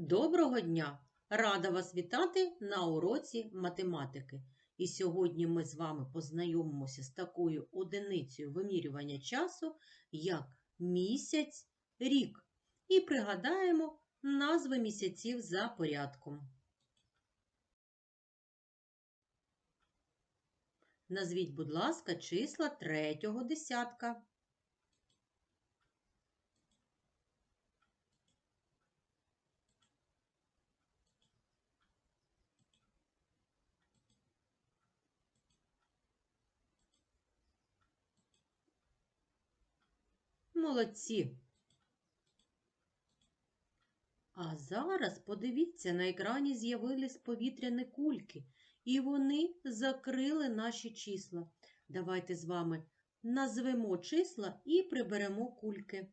Доброго дня! Рада вас вітати на уроці математики. І сьогодні ми з вами познайомимося з такою одиницею вимірювання часу, як місяць, рік, і пригадаємо назви місяців за порядком. Назвіть, будь ласка, числа третього десятка. Молодці. А зараз подивіться, на екрані з'явились повітряні кульки, і вони закрили наші числа. Давайте з вами назвемо числа і приберемо кульки.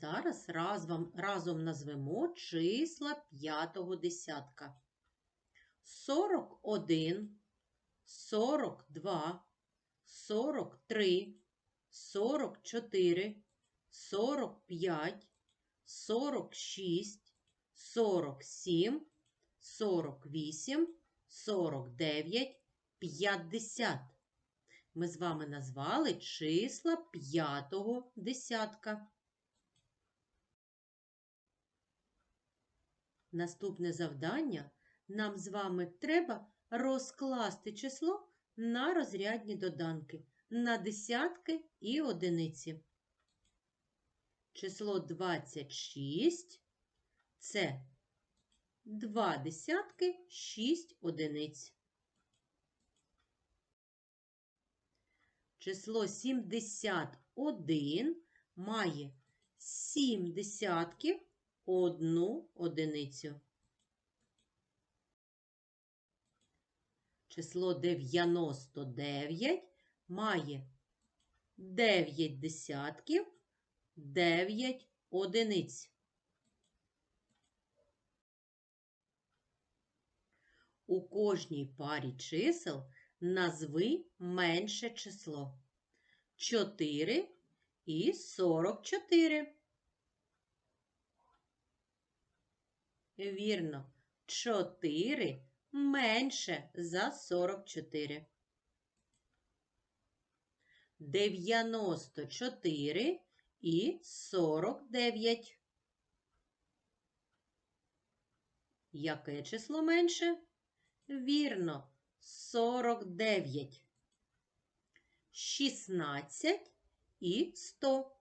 Зараз разом, разом назвемо числа п'ятого десятка. 41, 42, 43, 44, 45, 46, 47, 48, 49, 50. Ми з вами назвали числа п'ятого десятка. Наступне завдання нам з вами треба розкласти число на розрядні доданки, на десятки і одиниці. Число 26 це 2 десятки, 6 одиниць. Число 71 має 7 десятків, одну одиницю. Число 99 має 9 десятків, 9 одиниць. У кожній парі чисел назви менше число 4 і 44. Вірно, 4 менше за 44. 94 і 49. Яке число менше? Вірно, 49. 16 і 100.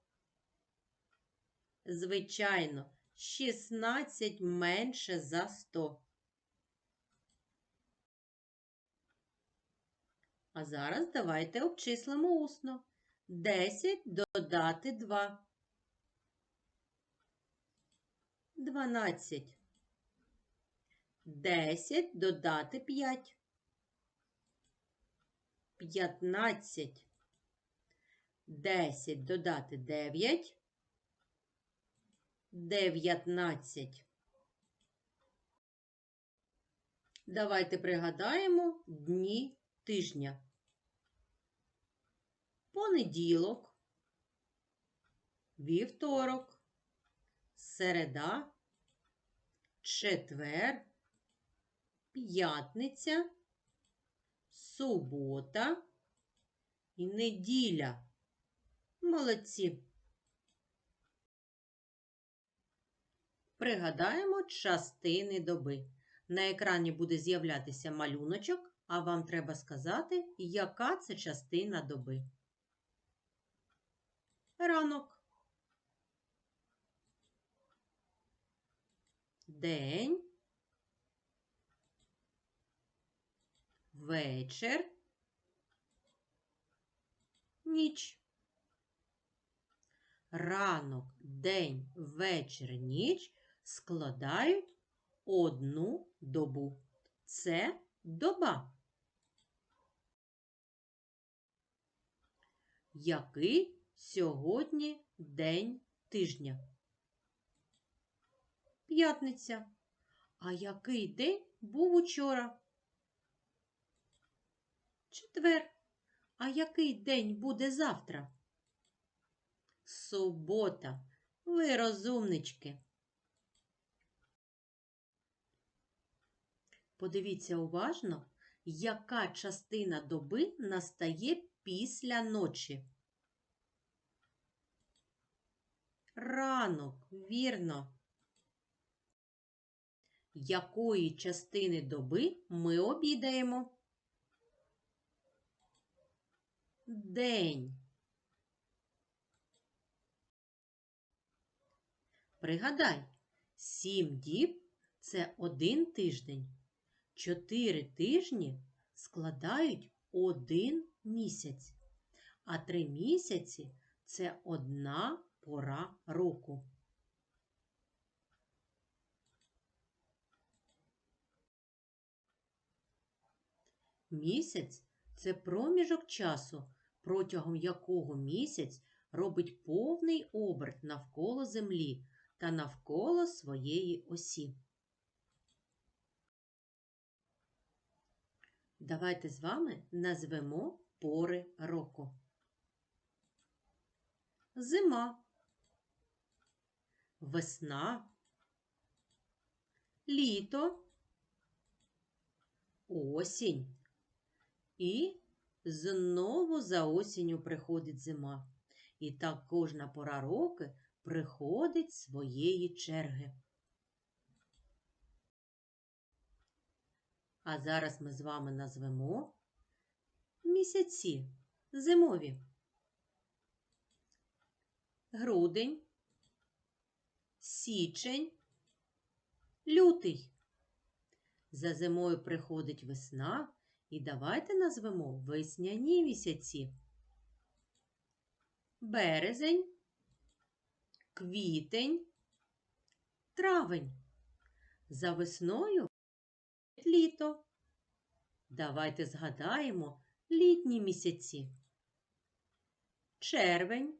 Звичайно, 16 менше за 100. А зараз давайте обчислимо усно. 10 додати 2. 12. 10 додати 5. 15. 10 додати 9. 19. Давайте пригадаємо дні тижня. Понеділок, вівторок, середа, четвер, п'ятниця, субота і неділя. Молодці. Пригадаємо частини доби. На екрані буде з'являтися малюночок, а вам треба сказати, яка це частина доби. Ранок. День. Вечір. Ніч. Ранок, день, вечір, ніч складають одну добу. Це доба. Який сьогодні день тижня? П'ятниця. А який день був учора? Четвер. А який день буде завтра? Субота. Ви розумнички. Подивіться уважно, яка частина доби настає після ночі. Ранок, вірно. Якої частини доби ми обідаємо? День. Пригадай, сім діб це один тиждень. Чотири тижні складають один місяць, а три місяці це одна пора року. Місяць це проміжок часу, протягом якого місяць робить повний оберт навколо Землі та навколо своєї осі. Давайте з вами назвемо пори року. Зима, весна, літо, осінь. І знову за осінню приходить зима. І так кожна пора року приходить своєї черги. А зараз ми з вами назвемо місяці зимові. Грудень, січень, лютий. За зимою приходить весна, і давайте назвемо весняні місяці. Березень, квітень, травень. За весною літо. Давайте згадаємо літні місяці. Червень,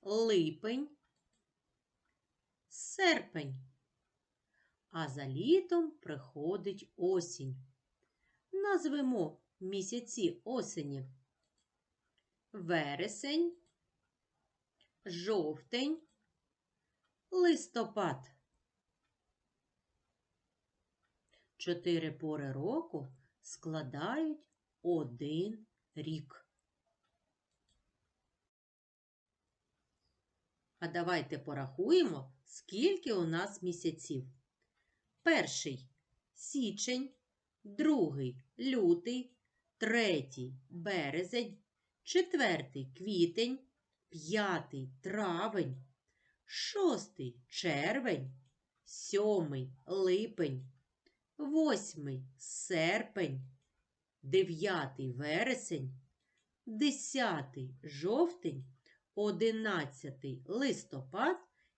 липень, серпень. А за літом приходить осінь. Назвемо місяці осені. Вересень, жовтень, листопад. Чотири пори року складають один рік. А давайте порахуємо, скільки у нас місяців. Перший січень, другий лютий, третій березень, четвертий квітень, п'ятий травень, шостий червень, сьомий липень восьмий серпень, дев'ятий вересень, десятий жовтень, одинадцятий листопад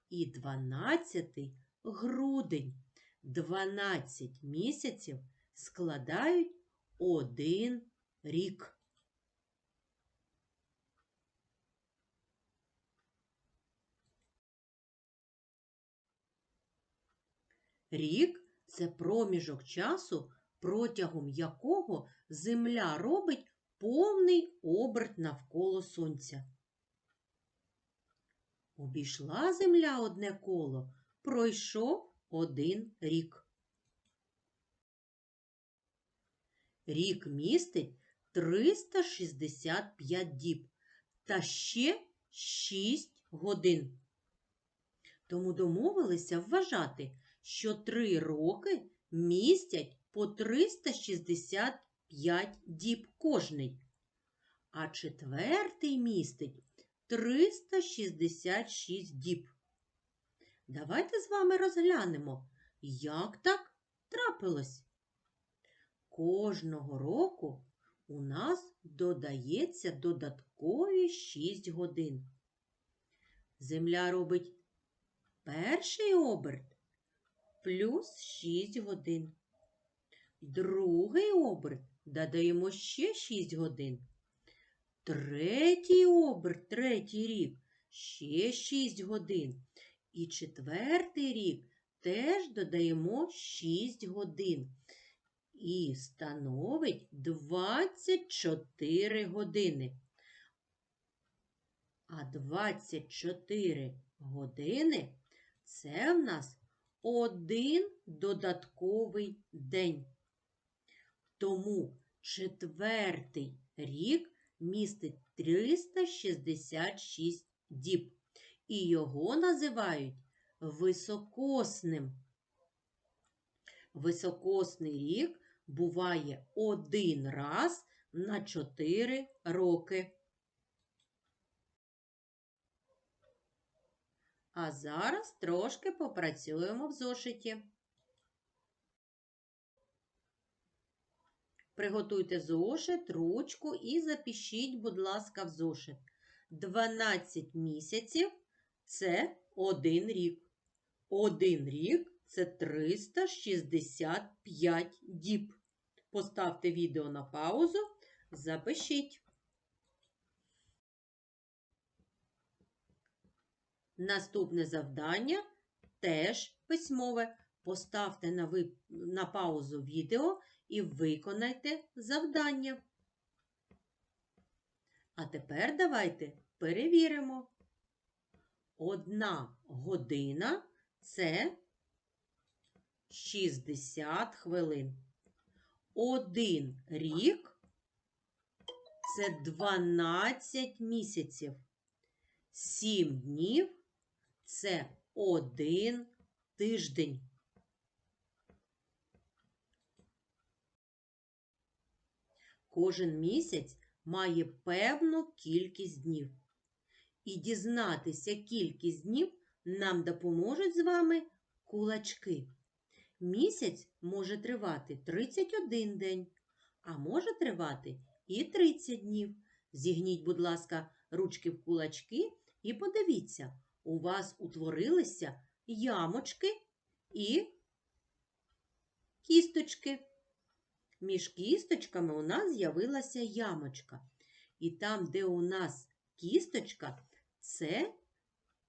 і дванадцятий грудень. Дванадцять місяців складають один рік. Рік це проміжок часу, протягом якого Земля робить повний оберт навколо Сонця. Обійшла Земля одне коло, пройшов один рік. Рік містить 365 діб та ще 6 годин. Тому домовилися вважати, що три роки містять по 365 діб кожний, а четвертий містить 366 діб. Давайте з вами розглянемо, як так трапилось. Кожного року у нас додається додаткові 6 годин. Земля робить перший оберт плюс 6 годин. Другий оберт додаємо ще 6 годин. Третій оберт, третій рік ще 6 годин. І четвертий рік теж додаємо 6 годин і становить 24 години. А 24 години це в нас один додатковий день. Тому четвертий рік містить 366 діб. І його називають високосним. Високосний рік буває один раз на 4 роки. А зараз трошки попрацюємо в зошиті. Приготуйте зошит, ручку і запишіть, будь ласка, в зошит. 12 місяців це один рік. Один рік це 365 діб. Поставте відео на паузу, запишіть. Наступне завдання теж письмове. Поставте на, ви... на паузу відео і виконайте завдання. А тепер давайте перевіримо. Одна година це 60 хвилин. Один рік це 12 місяців. Сім днів це один тиждень. Кожен місяць має певну кількість днів. І дізнатися кількість днів нам допоможуть з вами кулачки. Місяць може тривати 31 день, а може тривати і 30 днів. Зігніть, будь ласка, ручки в кулачки і подивіться, у вас утворилися ямочки і кісточки. Між кісточками у нас з'явилася ямочка. І там, де у нас кісточка, це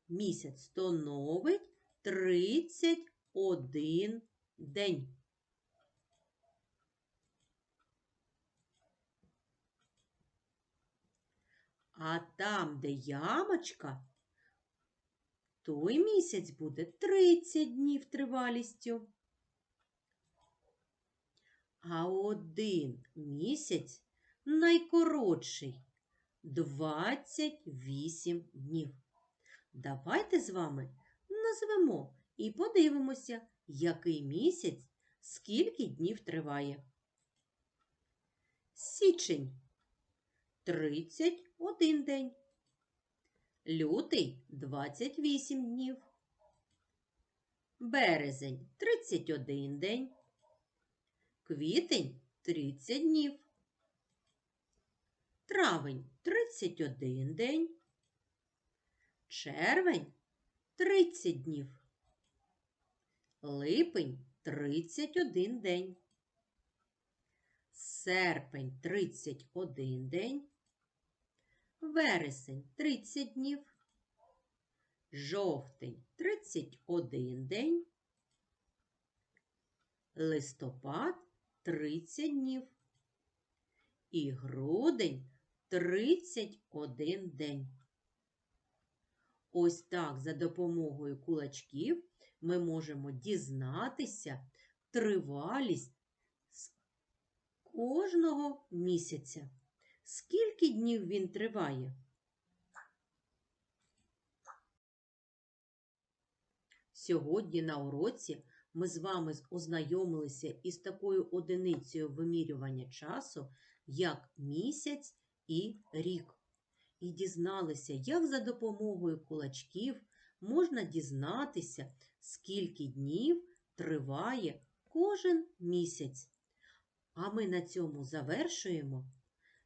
місяць становить 31 день. А там, де ямочка, той місяць буде 30 днів тривалістю. А один місяць найкоротший 28 днів. Давайте з вами назвемо і подивимося, який місяць скільки днів триває. Січень 31 день. Лютий 28 днів. Березень 31 день. Квітень 30 днів. Травень 31 день. Червень 30 днів. Липень 31 день. Серпень 31 день. Вересень 30 днів. Жовтень 31 день. Листопад 30 днів. І грудень 31 день. Ось так за допомогою кулачків ми можемо дізнатися тривалість кожного місяця. Скільки днів він триває? Сьогодні на уроці ми з вами ознайомилися із такою одиницею вимірювання часу, як місяць і рік. І дізналися, як за допомогою кулачків можна дізнатися, скільки днів триває кожен місяць. А ми на цьому завершуємо.